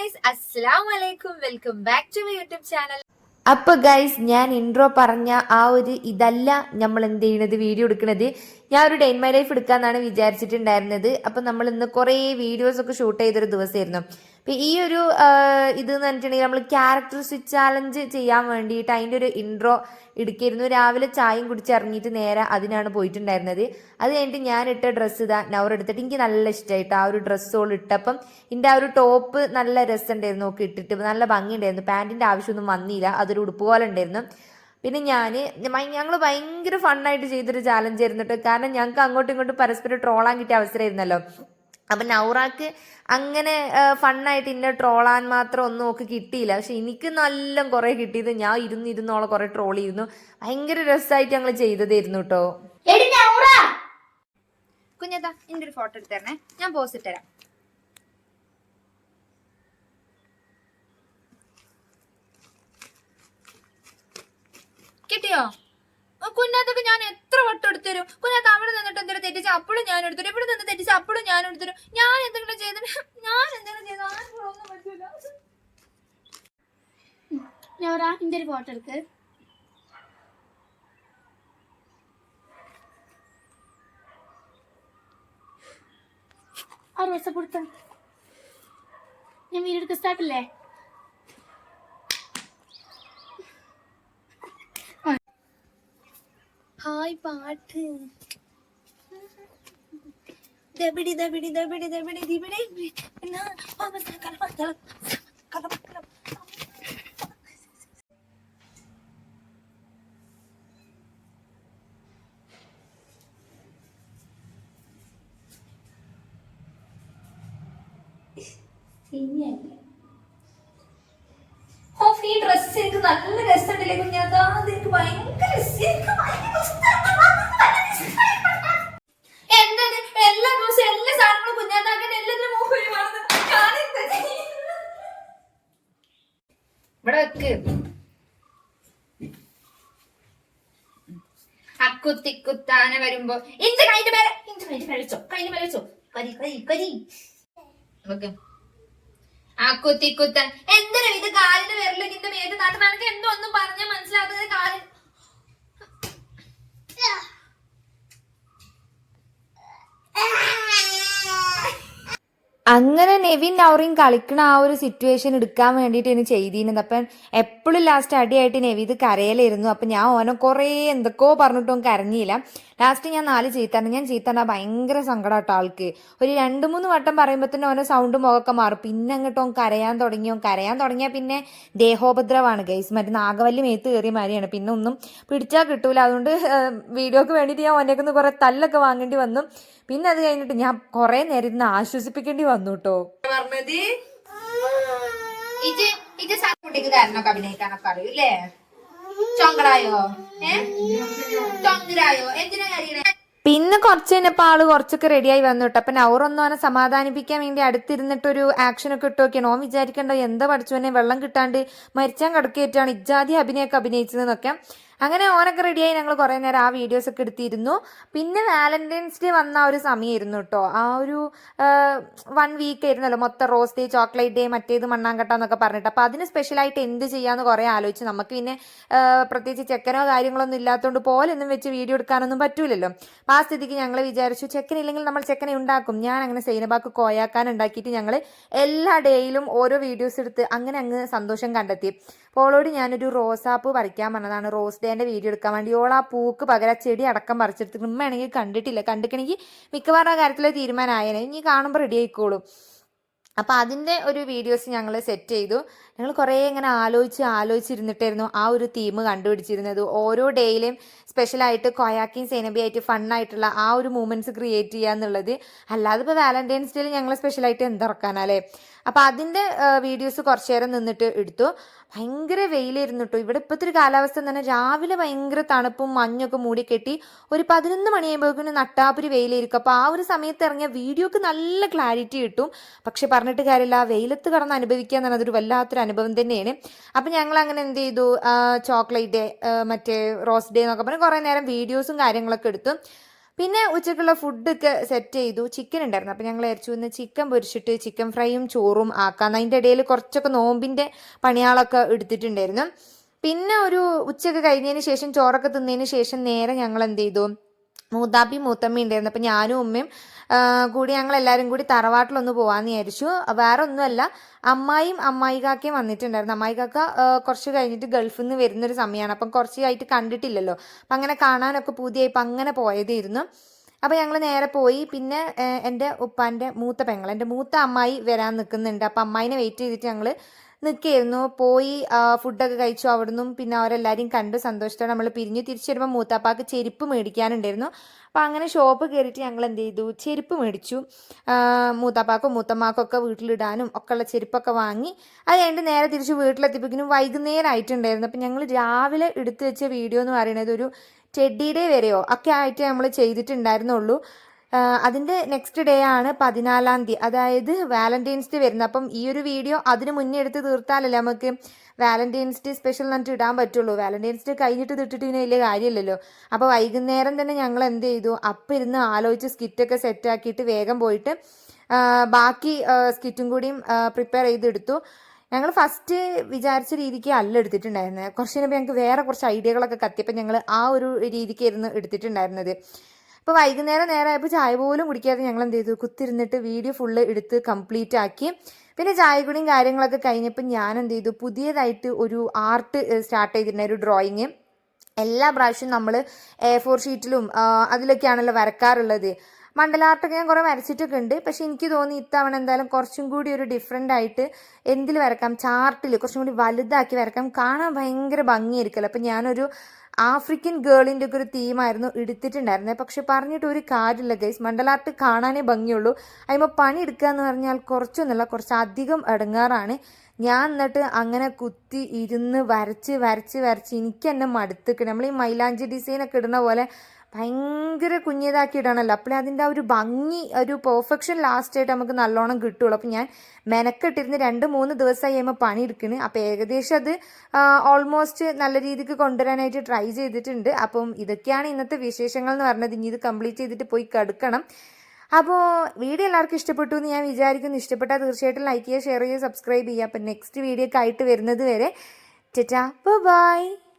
Guys അസ്സലാം വലൈക്കും welcome back to my YouTube channel അപ്പൊ ഗൈസ് ഞാൻ ഇൻട്രോ പറഞ്ഞ ആ ഒരു ഇതല്ല നമ്മൾ എന്ത് ചെയ്യണത് വീഡിയോ എടുക്കുന്നത് ഞാൻ ഒരു ഇൻ മൈ ലൈഫ് എടുക്കാന്നാണ് വിചാരിച്ചിട്ടുണ്ടായിരുന്നത്. അപ്പൊ നമ്മൾ ഇന്ന് കുറേ വീഡിയോസ് ഒക്കെ ഷൂട്ട് ചെയ്തൊരു ദിവസമായിരുന്നു. അപ്പൊ ഈ ഒരു ഇത് എന്ന് പറഞ്ഞിട്ടുണ്ടെങ്കിൽ നമ്മൾ ക്യാരക്ടർ സ്വിച്ച് ചാലഞ്ച് ചെയ്യാൻ വേണ്ടിയിട്ട് അതിന്റെ ഒരു ഇൻട്രോ എടുക്കായിരുന്നു. രാവിലെ ചായയും കുടിച്ച് ഇറങ്ങിയിട്ട് നേരെ അതിനാണ് പോയിട്ടുണ്ടായിരുന്നത്. അത് കഴിഞ്ഞിട്ട് ഞാൻ ഇട്ട ഡ്രസ്സ് ഇതാ നവർ എടുത്തിട്ട് എനിക്ക് നല്ല ഇഷ്ടമായിട്ട് ആ ഒരു ഡ്രസ്സോൾ ഇട്ടപ്പം എന്റെ ആ ഒരു ടോപ്പ് നല്ല രസമുണ്ടായിരുന്നു. നോക്കി ഇട്ടിട്ട് നല്ല ഭംഗിയുണ്ടായിരുന്നു. പാന്റിന്റെ ആവശ്യമൊന്നും വന്നില്ല. അതൊരു ഉടുപ്പ് പോലെ ഉണ്ടായിരുന്നു. പിന്നെ ഞാൻ ഞങ്ങൾ ഭയങ്കര ഫണ്ണായിട്ട് ചെയ്തൊരു ചാലഞ്ച് ആയിരുന്നു കേട്ടോ കാരണം ഞങ്ങൾക്ക് അങ്ങോട്ടും ഇങ്ങോട്ടും പരസ്പരം ട്രോളാൻ കിട്ടിയ അവസരമായിരുന്നല്ലോ അപ്പം നൗറാക്ക് അങ്ങനെ ഫണ്ണായിട്ട് ഇന്നെ ട്രോളാൻ മാത്രം ഒന്നും ഒക്കെ കിട്ടിയില്ല. പക്ഷെ എനിക്ക് നല്ല കുറേ കിട്ടിയത്. ഞാൻ ഇരുന്ന് ഇരുന്നോളെ കുറേ ട്രോൾ ചെയ്യുന്നു ഭയങ്കര രസമായിട്ട് ഞങ്ങൾ ചെയ്തതായിരുന്നു കേട്ടോ കുഞ്ഞതാ എന്റെ ഒരു ഫോട്ടോ എടുത്തു തരണേ. ഞാൻ പോസ്റ്റ് ഇട്ടുതരാം കിട്ടിയോ? കുഞ്ഞാത്തൊക്കെ ഞാൻ എത്ര വട്ടം എടുത്തരും കുഞ്ഞാത്ത് അവിടെ നിന്നിട്ട് എന്തെങ്കിലും തെറ്റിച്ച അപ്പോഴും ഞാൻ എടുത്തരും ഇവിടെ നിന്ന് തെറ്റിച്ച അപ്പോഴും ഞാൻ എടുത്തരും ഞാൻ എന്തെങ്കിലും ചെയ്തിട്ട് ഞാൻ എന്തെങ്കിലും ചെയ്തു. ഫോട്ടോ എടുക്ക്. ആ റോസ കൊടുത്ത ഞാൻ വീഡിയോ എടുക്ക സ്റ്റാർട്ട് അല്ലേ ഹായ് പാട്ട് ദബിടി ദബിടി ദബിടി ദബിടി ദിബിടി ഓഫ് ഈ ഡ്രസ് എനിക്ക് നല്ല രസമുണ്ടല്ലേ കുഞ്ഞാത്താ അത് എനിക്ക് ഭയങ്കര. എനിക്ക് ഭയങ്കര ഇഷ്ടമാണ്. അക്കുത്തിക്കുത്താന വരുമ്പോ ഇഞ്ച കൈന്റെ മേലെ ഇഞ്ച കൈന്റെ മേലെ വെച്ചോ കൈന്റെ മേലെ കരി കരി കരി. വെക്ക് ആ കുത്തി കുത്തൻ എന്തിനാ ഇത് കാലിന് വിരൽ നിന്റെ മേത്ത് നാട്ട് എന്തോ ഒന്നും പറഞ്ഞാൽ മനസ്സിലാക്കുന്നത് കാലിന് അങ്ങനെ നെവിൻ നൗറിയും കളിക്കണ ആ ഒരു സിറ്റുവേഷൻ എടുക്കാൻ വേണ്ടിയിട്ട് ഇനി ചെയ്തിരുന്നത്. അപ്പം എപ്പോഴും ലാസ്റ്റ് അടിയായിട്ട് നെവി ഇത് കരയലായിരുന്നു. അപ്പം ഞാൻ ഓനെ കുറേ എന്തൊക്കെയോ പറഞ്ഞിട്ടും കരഞ്ഞില്ല. ലാസ്റ്റ് ഞാൻ നാല് ചീത്തണ്ട ഞാൻ ചീത്തണ്ട ഭയങ്കര സങ്കടം കേട്ടോ ആൾക്ക്. ഒരു രണ്ട് മൂന്ന് വട്ടം പറയുമ്പോൾ തന്നെ ഓനെ സൗണ്ട് മുഖമൊക്കെ മാറും. പിന്നെ അങ്ങോട്ടോ കരയാൻ തുടങ്ങിയോ കരയാൻ തുടങ്ങിയാൽ പിന്നെ ദേഹോപദ്രവമാണ് ഗൈസ് മറ്റേ നാഗവല്ലി മേത്ത് കയറിയ മാതിരിയാണ്. പിന്നെ ഒന്നും പിടിച്ചാൽ കിട്ടൂല. അതുകൊണ്ട് വീഡിയോക്ക് വേണ്ടിയിട്ട് ഞാൻ ഓനേക്കൊന്ന് കുറേ തല്ലൊക്കെ വാങ്ങേണ്ടി വന്നു. പിന്നെ അത് കഴിഞ്ഞിട്ട് ഞാൻ കുറേ നേരം ഇരുന്ന് ആശ്വസിപ്പിക്കേണ്ടി വന്നു. കേട്ടോ പറഞ്ഞത്? ഇത് ഇത് കുട്ടിക്ക് തരണൊക്കെ അഭിനയിക്കാനൊക്കെ അറിയൂ അല്ലേ ചൊങ്കടായോ ഏ? ചൊങ്കരായോ എന്തിനാ കരയണേ? പിന്നെ കുറച്ച് കഴിഞ്ഞപ്പോൾ ആൾ കുറച്ചൊക്കെ റെഡിയായി വന്നു കേട്ടോ അപ്പം നൗറൊന്നും അവനെ സമാധാനിപ്പിക്കാൻ വേണ്ടി അടുത്തിരുന്നിട്ടൊരു ആക്ഷൻ ഒക്കെ നോക്കിയാണ്. ഓൻ വിചാരിക്കണ്ട എന്താ പഠിച്ചു വെള്ളം കിട്ടാണ്ട് മരിച്ചാൻ കിടക്കേറ്റാണ്. ഇജാതി അഭിനയൊക്കെ അഭിനയിച്ചതെന്നൊക്കെ. അങ്ങനെ ഓനൊക്കെ റെഡിയായി ഞങ്ങൾ കുറേ നേരം ആ വീഡിയോസ് ഒക്കെ എടുത്തിരുന്നു. പിന്നെ വാലന്റൈൻസ് ഡേ വന്ന ഒരു സമയമായിരുന്നു കേട്ടോ ആ ഒരു വൺ വീക്ക് ആയിരുന്നല്ലോ. മൊത്തം റോസ് ഡേ ചോക്ലേറ്റ് ഡേ മറ്റേത് മണ്ണാങ്കട്ട എന്നൊക്കെ പറഞ്ഞിട്ട്. അപ്പൊ അതിന് സ്പെഷ്യലായിട്ട് എന്ത് ചെയ്യാന്ന് കുറേ ആലോചിച്ച്. നമുക്ക് പിന്നെ പ്രത്യേകിച്ച് ചെക്കനോ കാര്യങ്ങളൊന്നും ഇല്ലാത്തതുകൊണ്ട് പോലൊന്നും വെച്ച് വീഡിയോ എടുക്കാനൊന്നും പറ്റൂലല്ലോ. അപ്പോൾ ആ സ്ഥിതിക്ക് ഞങ്ങൾ വിചാരിച്ചു ചെക്കനില്ലെങ്കിൽ നമ്മൾ ചെക്കനെ ഉണ്ടാക്കും. ഞാൻ അങ്ങനെ സൈനബാക്ക് കോയാക്കാൻ ഉണ്ടാക്കിയിട്ട് ഞങ്ങൾ എല്ലാ ഡേയിലും ഓരോ വീഡിയോസ് എടുത്ത് അങ്ങനെ അങ്ങ് സന്തോഷം കണ്ടെത്തി. ഓളോട് ഞാനൊരു റോസാപ്പൂ പറിക്കാൻ പറഞ്ഞതാണ്. റോസ് ഡേന്റെ വീഡിയോ എടുക്കാൻ വേണ്ടി. ഓൾ ആ പൂക്ക് പകരം ചെടി അടക്കം പറിച്ചെടുത്ത് ഉമ്മയാണെങ്കിൽ കണ്ടിട്ടില്ല. കണ്ടിക്കണമെങ്കിൽ മിക്കവാറും ആ കാര്യത്തിൽ തീരുമാനമായേനെ. ഇനി കാണുമ്പോൾ റെഡി ആയിക്കോളും. അപ്പോൾ അതിന്റെ ഒരു വീഡിയോസ് ഞങ്ങൾ സെറ്റ് ചെയ്തു. ഞങ്ങൾ കുറേ ഇങ്ങനെ ആലോചിച്ച് ആലോചിച്ചിരുന്നിട്ടായിരുന്നു ആ ഒരു തീം കണ്ടുപിടിച്ചിരുന്നത്. ഓരോ ഡേയിലും സ്പെഷ്യലായിട്ട് കൊയാക്കിയും സേനബിയായിട്ട് ഫണ്ണായിട്ടുള്ള ആ ഒരു മൂമെന്റ്സ് ക്രിയേറ്റ് ചെയ്യുക എന്നുള്ളത്. അല്ലാതെ ഇപ്പോൾ വാലന്റൈൻസ് ഡേയിൽ ഞങ്ങൾ സ്പെഷ്യലായിട്ട് എന്തിറക്കാനല്ലേ? അപ്പോൾ അതിന്റെ വീഡിയോസ് കുറച്ചു നേരം നിന്നിട്ട് എടുത്തു. ഭയങ്കര വെയിലായിരുന്നു കേട്ടോ ഇവിടെ ഇപ്പോഴത്തെ ഒരു കാലാവസ്ഥ തന്നെ രാവിലെ ഭയങ്കര തണുപ്പും മഞ്ഞൊക്കെ മൂടി കെട്ടി ഒരു പതിനൊന്ന് മണിയാകുമ്പോഴേക്കും നട്ടാപ്പൊരു വെയിലായിരിക്കും. അപ്പോൾ ആ ഒരു സമയത്ത് ഇറങ്ങിയ വീഡിയോക്ക് നല്ല ക്ലാരിറ്റി കിട്ടും. പക്ഷെ പറഞ്ഞിട്ട് കാര്യമില്ല. വെയിലത്ത് കടന്ന് അനുഭവിക്കുക എന്ന് പറഞ്ഞാൽ അതൊരു വല്ലാത്തൊരു അനുഭവം തന്നെയാണ്. അപ്പം ഞങ്ങൾ അങ്ങനെ എന്ത് ചെയ്തു? ചോക്ലേറ്റ് ഡേ മറ്റേ റോസ് ഡേ എന്നൊക്കെ പറഞ്ഞ് കുറേ നേരം വീഡിയോസും കാര്യങ്ങളൊക്കെ എടുത്തു. പിന്നെ ഉച്ചക്കുള്ള ഫുഡൊക്കെ സെറ്റ് ചെയ്തു. ചിക്കൻ ഉണ്ടായിരുന്നു. അപ്പം ഞങ്ങൾ ഇറച്ചു നിന്ന് ചിക്കൻ പൊരിച്ചിട്ട് ചിക്കൻ ഫ്രൈയും ചോറും ആക്കാം. അതിന്റെ ഇടയിൽ കുറച്ചൊക്കെ നോമ്പിന്റെ പണിയാളൊക്കെ എടുത്തിട്ടുണ്ടായിരുന്നു. പിന്നെ ഒരു ഉച്ചയൊക്കെ കഴിഞ്ഞതിന് ശേഷം ചോറൊക്കെ തിന്നതിന് ശേഷം നേരെ ഞങ്ങൾ എന്ത് ചെയ്തു? മൂത്താപ്പി മൂത്തമ്മ ഉണ്ടായിരുന്നു. അപ്പം ഞാനും ഉമ്മയും കൂടി ഞങ്ങൾ എല്ലാവരും കൂടി തറവാട്ടിലൊന്ന് പോകാമെന്ന് വിചാരിച്ചു. വേറെ ഒന്നുമല്ല അമ്മായിയും അമ്മായി കാക്കയും വന്നിട്ടുണ്ടായിരുന്നു. അമ്മായി കാക്ക ആ, കുറച്ച് കഴിഞ്ഞിട്ട് ഗൾഫിൽ നിന്ന് വരുന്നൊരു സമയമാണ് അപ്പം കുറച്ചായിട്ട് കണ്ടിട്ടില്ലല്ലോ. അപ്പം അങ്ങനെ കാണാനൊക്കെ പുതിയപ്പോൾ അങ്ങനെ പോയതായിരുന്നു. അപ്പോൾ ഞങ്ങൾ നേരെ പോയി. പിന്നെ എന്റെ ഉപ്പാന്റെ മൂത്ത പെങ്ങൾ എന്റെ മൂത്ത അമ്മായി വരാൻ നിൽക്കുന്നുണ്ട്. അപ്പം അമ്മായിനെ വെയിറ്റ് ചെയ്തിട്ട് ഞങ്ങൾ നിൽക്കുകയായിരുന്നു. പോയി ഫുഡൊക്കെ കഴിച്ചു അവിടുന്നും പിന്നെ അവരെല്ലാവരും കണ്ടു സന്തോഷത്തോടെ നമ്മൾ പിരിഞ്ഞു തിരിച്ചു വരുമ്പോൾ മൂത്താപ്പാക്ക് ചെരുപ്പ് മേടിക്കാനുണ്ടായിരുന്നു. അപ്പോൾ അങ്ങനെ ഷോപ്പ് കയറിയിട്ട് ഞങ്ങൾ എന്ത് ചെയ്തു? ചെരുപ്പ് മേടിച്ചു. മൂത്താപ്പാക്കും മൂത്തമ്മാക്കൊക്കെ വീട്ടിലിടാനും ഒക്കെ ഉള്ള ചെരുപ്പൊക്കെ വാങ്ങി. അത് കഴിഞ്ഞിട്ട് നേരെ തിരിച്ച് വീട്ടിലെത്തിപ്പിക്കുന്നു വൈകുന്നേരം ആയിട്ടുണ്ടായിരുന്നു അപ്പോൾ ഞങ്ങൾ രാവിലെ എടുത്തു വെച്ച വീഡിയോ എന്ന് പറയുന്നത് ഒരു ടെഡി വരെയോ ഒക്കെ ആയിട്ട് നമ്മൾ ചെയ്തിട്ടുണ്ടായിരുന്നുള്ളൂ. അതിന്റെ നെക്സ്റ്റ് ഡേ ആണ് പതിനാലാം തീയതി. അതായത് വാലന്റൈൻസ് ഡേ വരുന്നത്. അപ്പം ഈ ഒരു വീഡിയോ അതിന് മുന്നേ എടുത്ത് തീർത്താലല്ലേ നമുക്ക് വാലന്റൈൻസ് ഡേ സ്പെഷ്യൽ എന്നിട്ട് ഇടാൻ പറ്റുള്ളൂ. വാലന്റൈൻസ് ഡേ കഴിഞ്ഞിട്ട് ഇട്ടിട്ട് വലിയ കാര്യമില്ലല്ലോ. അപ്പോൾ വൈകുന്നേരം തന്നെ ഞങ്ങൾ എന്ത് ചെയ്തു? അപ്പം ഇരുന്ന് ആലോചിച്ച് സ്കിറ്റൊക്കെ സെറ്റാക്കിയിട്ട് വേഗം പോയിട്ട് ബാക്കി സ്കിറ്റും കൂടിയും പ്രിപ്പയർ ചെയ്തെടുത്തു. ഞങ്ങൾ ഫസ്റ്റ് വിചാരിച്ച രീതിക്ക് അല്ല എടുത്തിട്ടുണ്ടായിരുന്നത്. കുറച്ച് ഞങ്ങൾക്ക് വേറെ കുറച്ച് ഐഡിയകളൊക്കെ കത്തിയപ്പോൾ ഞങ്ങൾ ആ ഒരു രീതിക്കായിരുന്നു എടുത്തിട്ടുണ്ടായിരുന്നത്. അപ്പോൾ വൈകുന്നേരം നേരമായപ്പോൾ ചായ പോലും കുടിക്കാതെ ഞങ്ങൾ എന്ത് ചെയ്തു? കുത്തിരുന്നിട്ട് വീഡിയോ ഫുള്ള് എടുത്ത് കംപ്ലീറ്റ് ആക്കി. പിന്നെ ചായ കുടിയും കാര്യങ്ങളൊക്കെ കഴിഞ്ഞപ്പോൾ ഞാൻ എന്ത് ചെയ്തു? പുതിയതായിട്ട് ഒരു ആർട്ട് സ്റ്റാർട്ട് ചെയ്തിട്ടുണ്ടായിരുന്നു ഒരു ഡ്രോയിങ് എല്ലാ പ്രാവശ്യവും നമ്മൾ എ ഫോർ ഷീറ്റിലും അതിലൊക്കെയാണല്ലോ വരക്കാറുള്ളത്. മണ്ഡലാർട്ടൊക്കെ ഞാൻ കുറേ വരച്ചിട്ടൊക്കെ ഉണ്ട്. പക്ഷെ എനിക്ക് തോന്നി ഇത്തവണ എന്തായാലും കുറച്ചും കൂടി ഒരു ഡിഫറെന്റ് ആയിട്ട് എന്തിൽ വരക്കാം? ചാർട്ടിൽ കുറച്ചും കൂടി വലുതാക്കി വരക്കാം. കാണാൻ ഭയങ്കര ഭംഗിയായിരിക്കുമല്ലോ. അപ്പം ഞാനൊരു ആഫ്രിക്കൻ ഗേളിന്റെ ഒക്കെ ഒരു തീമായിരുന്നു എടുത്തിട്ടുണ്ടായിരുന്നത് പക്ഷെ പറഞ്ഞിട്ട് ഒരു കാര്യമില്ല ഗൈസ്. മണ്ഡലാർട്ട് കാണാനേ ഭംഗിയുള്ളൂ. അതിമ്പോൾ പണി എടുക്കുക എന്ന് പറഞ്ഞാൽ കുറച്ചൊന്നുമില്ല കുറച്ച് അധികം ഇടങ്ങാറാണ്. ഞാൻ എന്നിട്ട് അങ്ങനെ കുത്തി ഇരുന്ന് വരച്ച് വരച്ച് വരച്ച് എനിക്ക് തന്നെ മടുത്തിക്കണം. നമ്മൾ ഈ മൈലാഞ്ചി ഡിസൈനൊക്കെ ഇടുന്ന പോലെ ഭയങ്കര കുഞ്ഞിതാക്കി ഇടണമല്ലോ അപ്പോൾ അതിന്റെ ആ ഒരു ഭംഗി ഒരു പെർഫെക്ഷൻ ലാസ്റ്റ് ആയിട്ട് നമുക്ക് നല്ലോണം കിട്ടുള്ളൂ. അപ്പം ഞാൻ മെനക്കെട്ടിരുന്ന് രണ്ട് മൂന്ന് ദിവസമായി കഴിയുമ്പോൾ പണിയെടുക്കണ്. അപ്പോൾ ഏകദേശം അത് ഓൾമോസ്റ്റ് നല്ല രീതിക്ക് കൊണ്ടുവരാനായിട്ട് ട്രൈ ചെയ്തിട്ടുണ്ട്. അപ്പം ഇതൊക്കെയാണ് ഇന്നത്തെ വിശേഷങ്ങൾ എന്ന് പറഞ്ഞത്. ഇനി ഇത് കംപ്ലീറ്റ് ചെയ്തിട്ട് പോയി കടുക്കണം. അപ്പോൾ വീഡിയോ എല്ലാവർക്കും ഇഷ്ടപ്പെട്ടു എന്ന് ഞാൻ വിചാരിക്കുന്നു. ഇഷ്ടപ്പെട്ടാൽ തീർച്ചയായിട്ടും ലൈക്ക് ചെയ്യുക ഷെയർ ചെയ്യുക സബ്സ്ക്രൈബ് ചെയ്യുക. അപ്പം നെക്സ്റ്റ് വീഡിയോ ആയിട്ട് വരുന്നത് വരെ ടാ ബൈ